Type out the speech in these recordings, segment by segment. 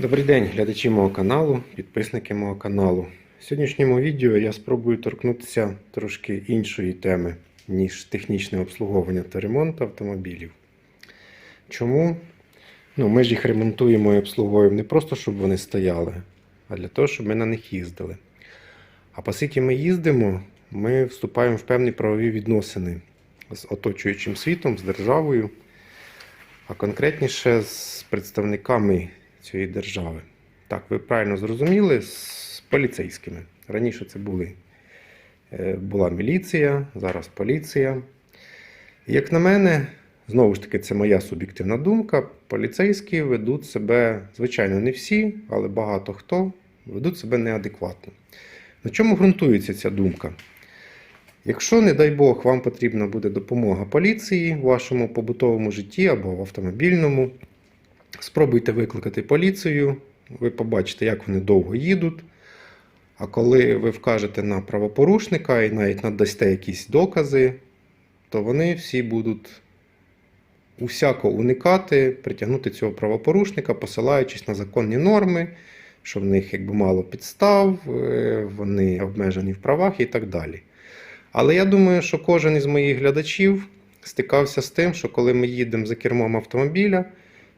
Добрий день, глядачі мого каналу, підписники мого каналу. В сьогоднішньому відео я спробую торкнутися трошки іншої теми, ніж технічне обслуговування та ремонт автомобілів. Чому? Ну, ми ж їх ремонтуємо і обслуговуємо не просто, щоб вони стояли, а для того, щоб ми на них їздили. А оскільки ми їздимо, ми вступаємо в певні правові відносини з оточуючим світом, з державою, а конкретніше з представниками цієї держави. Так, ви правильно зрозуміли, з поліцейськими. Раніше це були, е, була міліція, зараз поліція. Як на мене, знову ж таки, це моя суб'єктивна думка. Поліцейські ведуть себе, звичайно, не всі, але багато хто ведуть себе неадекватно. На чому ґрунтується ця думка? Якщо, не дай Бог, вам потрібна буде допомога поліції в вашому побутовому житті або в автомобільному, спробуйте викликати поліцію, ви побачите, як вони довго їдуть. А коли ви вкажете на правопорушника і навіть надасте якісь докази, то вони всі будуть усяко уникати, притягнути цього правопорушника, посилаючись на законні норми, що в них якби мало підстав, е, вони обмежені в правах і так далі. Але я думаю, що кожен із моїх глядачів стикався з тим, що коли ми їдемо за кермом автомобіля,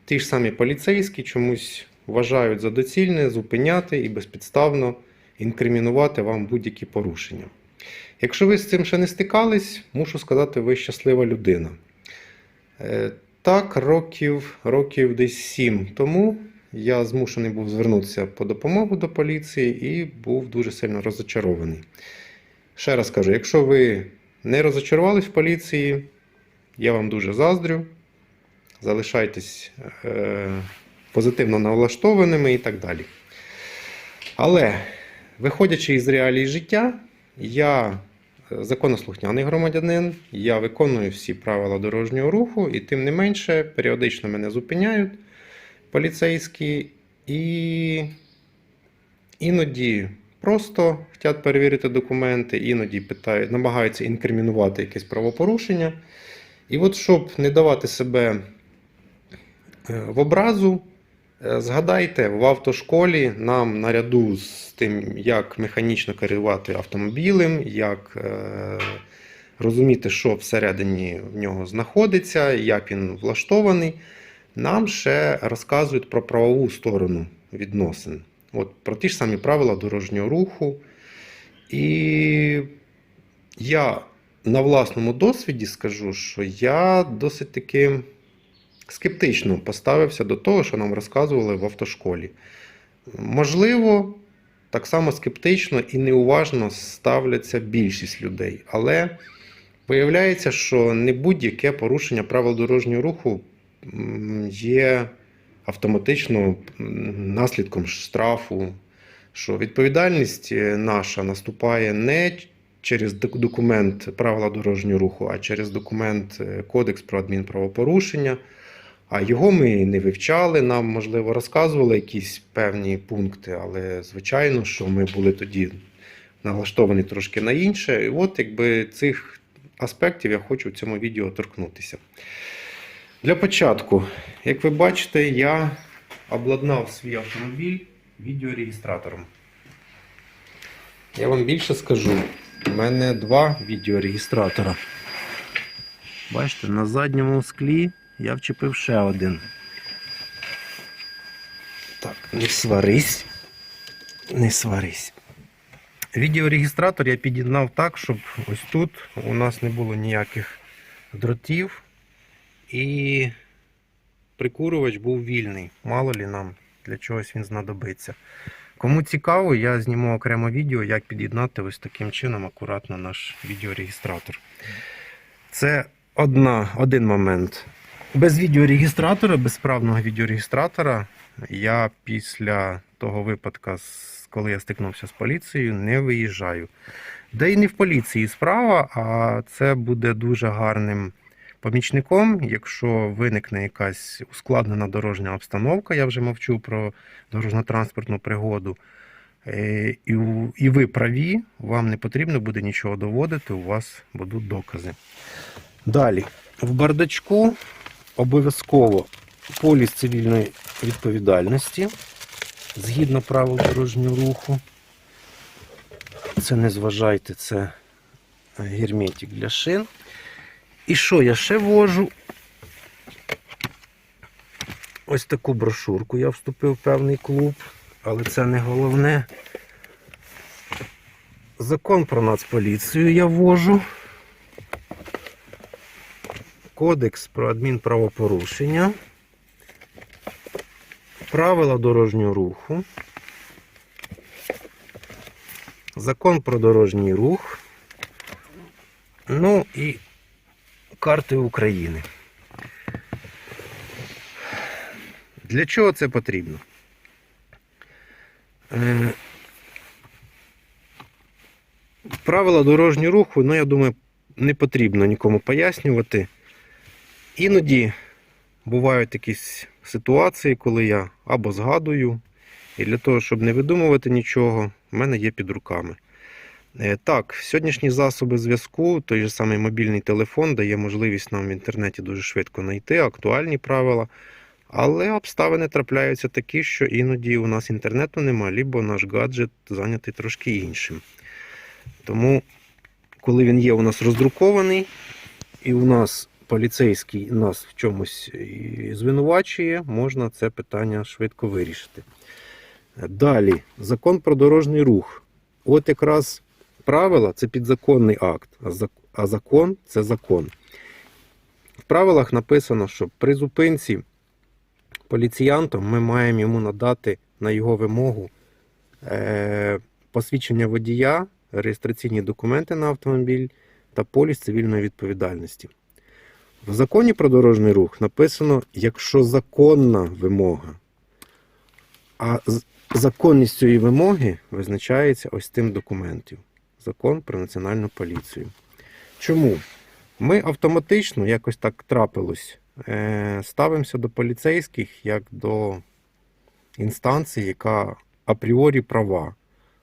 ті ж самі поліцейські чомусь вважають за доцільне зупиняти і безпідставно інкримінувати вам будь-які порушення. Якщо ви з цим ще не стикались, мушу сказати, ви щаслива людина. Е, Так, років, років десь сім тому я змушений був звернутися по допомогу до поліції і був дуже сильно розочарований. Ще раз кажу, якщо ви не розочарувались в поліції, я вам дуже заздрю. Залишайтесь е, позитивно налаштованими і так далі. Але, виходячи із реалій життя, я е, законослухняний громадянин, я виконую всі правила дорожнього руху, і тим не менше, періодично мене зупиняють поліцейські і іноді просто хочуть перевірити документи, іноді питають, намагаються інкримінувати якесь правопорушення. І от щоб не давати себе в образу, е, згадайте, в автошколі нам наряду з тим, як механічно керувати автомобілем, як е, розуміти, що всередині в нього знаходиться, як він влаштований, нам ще розказують про правову сторону відносин. От, про ті ж самі правила дорожнього руху. І я на власному досвіді скажу, що я досить таки скептично поставився до того, що нам розказували в автошколі. Можливо, так само скептично і неуважно ставляться більшість людей. Але виявляється, що не будь-яке порушення правил дорожнього руху є автоматично наслідком штрафу, що відповідальність е, наша наступає не через документ правила дорожнього руху, а через документ е, Кодекс про адмінправопорушення. А його ми не вивчали, нам, можливо, розказували якісь певні пункти, але звичайно, що ми були тоді налаштовані трошки на інше. І от якби цих аспектів я хочу в цьому відео торкнутися. Для початку, як ви бачите, я обладнав свій автомобіль відеореєстратором. Я вам більше скажу. У мене два відеореєстратора. Бачите, на задньому склі я вчепив ще один. Так, не сварись. Не сварись. Відеорегістратор я під'єднав так, щоб ось тут у нас не було ніяких дротів. І прикурювач був вільний. Мало лі нам для чогось він знадобиться. Кому цікаво, я зніму окремо відео, як під'єднати ось таким чином акуратно наш відеорегістратор. Це одна, один момент. Без відеорегістратора, без справного відеорегістратора, я після того випадка, коли я стикнувся з поліцією, не виїжджаю. Де і не в поліції справа, а це буде дуже гарним помічником, якщо виникне якась ускладнена дорожня обстановка, я вже мовчу про дорожньо-транспортну пригоду. Е, І, і ви праві, вам не потрібно буде нічого доводити, у вас будуть докази. Далі, в бардачку обов'язково поліс цивільної відповідальності. згідно правил дорожнього руху. Це не зважайте, це герметик для шин. І що я ще вожу? Ось таку брошурку я вступив в певний клуб, але це не головне. Закон про нацполіцію я вожу. Кодекс про адмінправопорушення. Правила дорожнього руху. Закон про дорожній рух. Ну і карти України. Для чого це потрібно? Е, Правила дорожнього руху, ну, я думаю, не потрібно нікому пояснювати. Іноді бувають якісь ситуації, коли я або згадую, і для того, щоб не видумувати нічого, в мене є під руками. Е, Так, сьогоднішні засоби зв'язку, той же самий мобільний телефон, дає можливість нам в інтернеті дуже швидко знайти актуальні правила. Але обставини трапляються такі, що іноді у нас інтернету нема, лібо наш гаджет зайнятий трошки іншим. Тому, коли він є у нас роздрукований, і у нас поліцейський нас в чомусь звинувачує, можна це питання швидко вирішити. Далі, закон про дорожній рух. От якраз правила це підзаконний акт, а закон це закон. В правилах написано, що при зупинці поліціянтом ми маємо йому надати на його вимогу е, посвідчення водія, реєстраційні документи на автомобіль та поліс цивільної відповідальності. В законі про дорожній рух написано, якщо законна вимога, а законність цієї вимоги визначається ось тим документом. Закон про національну поліцію. Чому? Ми автоматично, якось так трапилось, е, ставимося до поліцейських як до інстанції, яка апріорі права.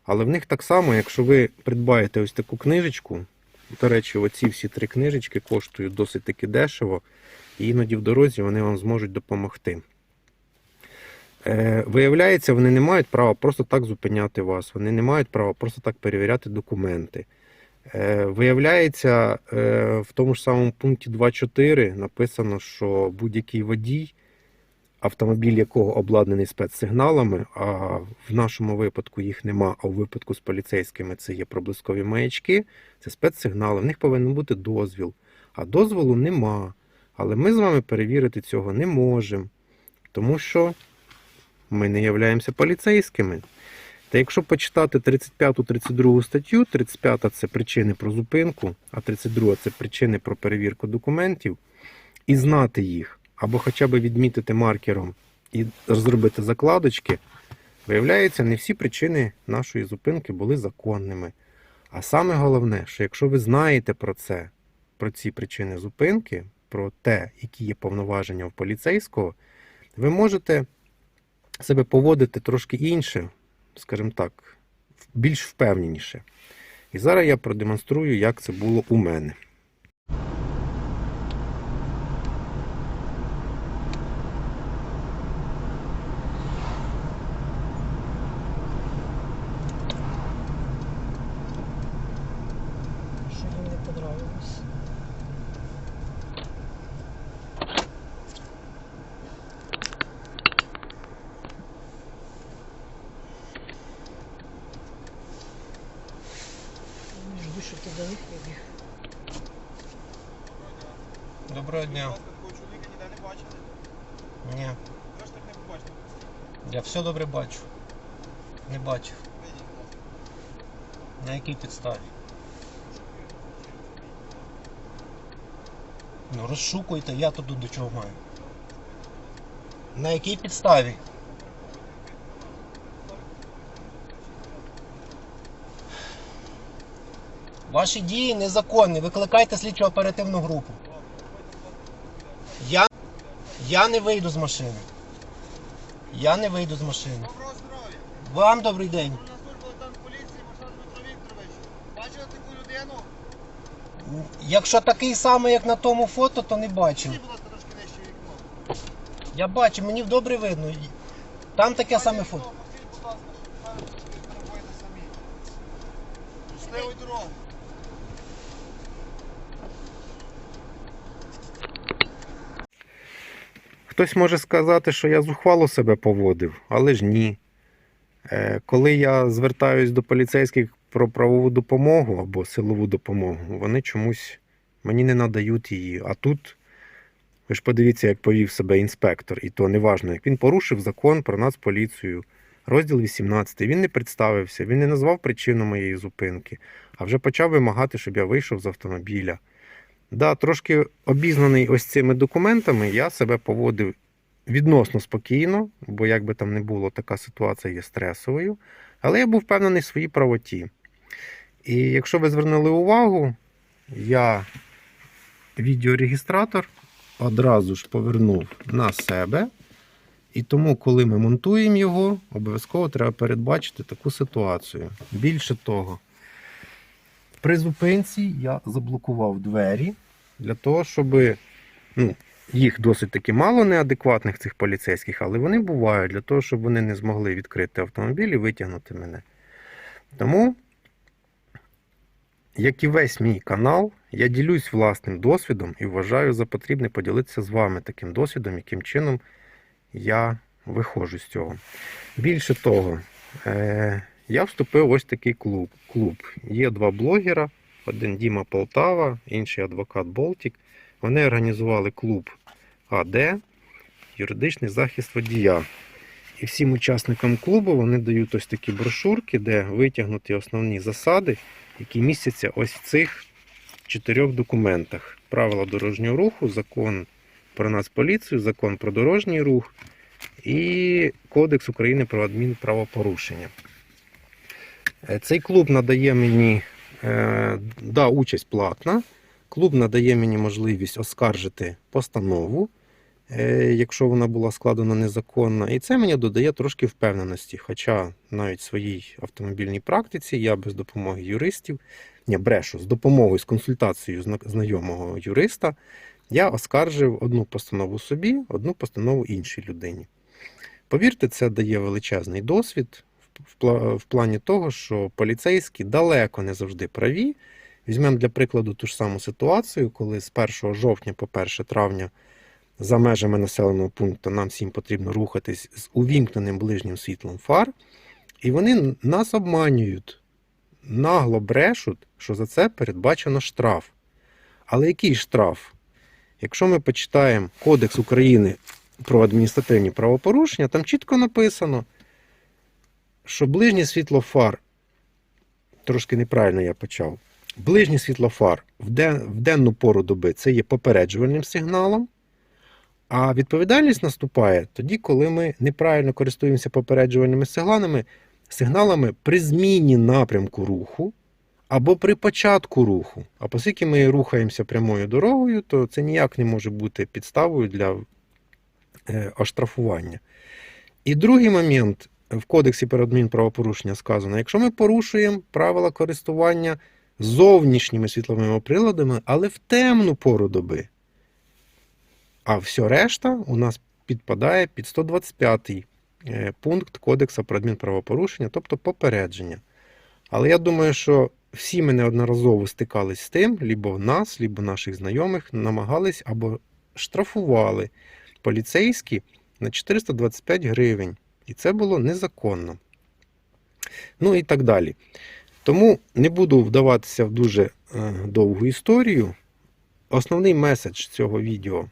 Але в них так само, якщо ви придбаєте ось таку книжечку, до речі, оці всі три книжечки коштують досить таки дешево, і іноді в дорозі вони вам зможуть допомогти. Е, виявляється, вони не мають права просто так зупиняти вас, вони не мають права просто так перевіряти документи. Е, Виявляється, е, в тому ж самому пункті 2.4 написано, що будь-який водій, автомобіль якого обладнаний спецсигналами, а в нашому випадку їх нема, а у випадку з поліцейськими це є проблискові маячки, це спецсигнали, в них повинен бути дозвіл. А дозволу нема. Але ми з вами перевірити цього не можемо, тому що ми не являємося поліцейськими. Та якщо почитати 35-32 статтю, 35 це причини про зупинку, а 32 це причини про перевірку документів, і знати їх, або хоча б відмітити маркером і зробити закладочки, виявляється, не всі причини нашої зупинки були законними. А саме головне, що якщо ви знаєте про це, про ці причини зупинки, про те, які є повноваження в поліцейського, ви можете себе поводити трошки інше, скажімо так, більш впевненіше. І зараз я продемонструю, як це було у мене. Що їм не понравилось? Не жду, що ти до них. Доброго дня. Чоловіка ніде не бачили. Ні, я все добре бачу. Не бачив. На якій підставі? Ну, розшукуйте, я тут до чого маю. На якій підставі? Ваші дії незаконні. Викликайте слідчо оперативну групу. Я я не вийду з машини. Я не вийду з машини. Доброго здоров'я. Вам добрий день. Бачили таку людину? Якщо такий самий, як на тому фото, то не бачив. Я бачу, мені добре видно. Там таке саме фото. Покажіть, дорогу. Хтось може сказати, що я зухвало себе поводив, але ж ні. Е, Коли я звертаюсь до поліцейських про правову допомогу або силову допомогу, вони чомусь мені не надають її. А тут ви ж подивіться, як повів себе інспектор, і то неважно, як він порушив закон про нацполіцію, розділ 18. Він не представився, він не назвав причину моєї зупинки, а вже почав вимагати, щоб я вийшов з автомобіля. Да, трошки обізнаний ось цими документами, я себе поводив відносно спокійно, бо як би там не було, така ситуація є стресовою. Але я був впевнений в своїй правоті. І якщо ви звернули увагу, я відеорегістратор одразу ж повернув на себе. І тому, коли ми монтуємо його, обов'язково треба передбачити таку ситуацію. Більше того, при зупинці я заблокував двері для того, щоб ну, їх досить таки мало неадекватних цих поліцейських, але вони бувають для того, щоб вони не змогли відкрити автомобіль і витягнути мене. Тому, як і весь мій канал, я ділюсь власним досвідом і вважаю за потрібне поділитися з вами таким досвідом, яким чином я виходжу з цього. Більше того, е- я вступив в ось такий клуб. клуб. Є два блогера, один Діма Полтава, інший адвокат Болтік. Вони організували клуб АД, юридичний захист водія. І всім учасникам клубу вони дають ось такі брошурки, де витягнуті основні засади, які містяться ось в цих чотирьох документах: правила дорожнього руху, закон про нацполіцію, закон про дорожній рух і Кодекс України про адмінправопорушення. Е, Цей клуб надає мені е, да, участь платна. Клуб надає мені можливість оскаржити постанову, е, якщо вона була складена незаконно. І це мені додає трошки впевненості. Хоча навіть в своїй автомобільній практиці я без допомоги юристів, ні, брешу, з допомогою, з консультацією знайомого юриста, я оскаржив одну постанову собі, одну постанову іншій людині. Повірте, це дає величезний досвід в плані того, що поліцейські далеко не завжди праві. Візьмемо для прикладу ту ж саму ситуацію, коли з 1 жовтня по 1 травня за межами населеного пункту нам всім потрібно рухатись з увімкненим ближнім світлом фар, і вони нас обманюють, нагло брешуть, що за це передбачено штраф. Але який штраф? Якщо ми почитаємо Кодекс України про адміністративні правопорушення, там чітко написано, що ближнє світло фар, трошки неправильно я почав, ближнє світло фар в, ден, в денну пору доби це є попереджувальним сигналом, а відповідальність наступає тоді, коли ми неправильно користуємося попереджувальними сигналами, сигналами при зміні напрямку руху або при початку руху. А оскільки ми рухаємося прямою дорогою, то це ніяк не може бути підставою для е, оштрафування. І другий момент в Кодексі про адмінправопорушення сказано: якщо ми порушуємо правила користування зовнішніми світловими приладами, але в темну пору доби, а все решта у нас підпадає під 125 е, пункт Кодексу про адмінправопорушення, тобто попередження. Але я думаю, що всі ми неодноразово стикались з тим, лібо нас, лібо наших знайомих намагались або штрафували поліцейські на 425 гривень. І це було незаконно. Ну і так далі. Тому не буду вдаватися в дуже е, довгу історію. Основний меседж цього відео,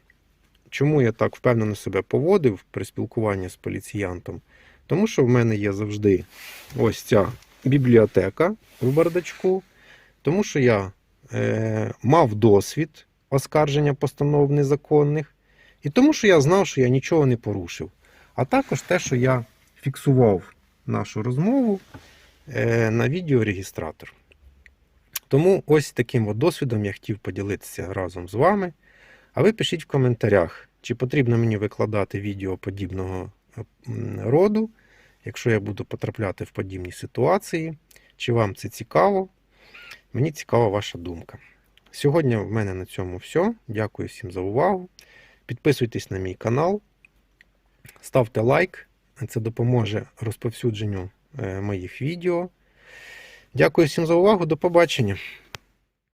чому я так впевнено себе поводив при спілкуванні з поліціянтом, тому що в мене є завжди ось ця бібліотека в бардачку, тому що я е, мав досвід оскарження постанов незаконних, і тому що я знав, що я нічого не порушив. А також те, що я фіксував нашу розмову е, на відеорегістратор. Тому ось таким от досвідом я хотів поділитися разом з вами. А ви пишіть в коментарях, чи потрібно мені викладати відео подібного роду, якщо я буду потрапляти в подібні ситуації, чи вам це цікаво. Мені цікава ваша думка. Сьогодні в мене на цьому все. Дякую всім за увагу. Підписуйтесь на мій канал, ставте лайк, це допоможе розповсюдженню е, моїх відео. Дякую всім за увагу. До побачення.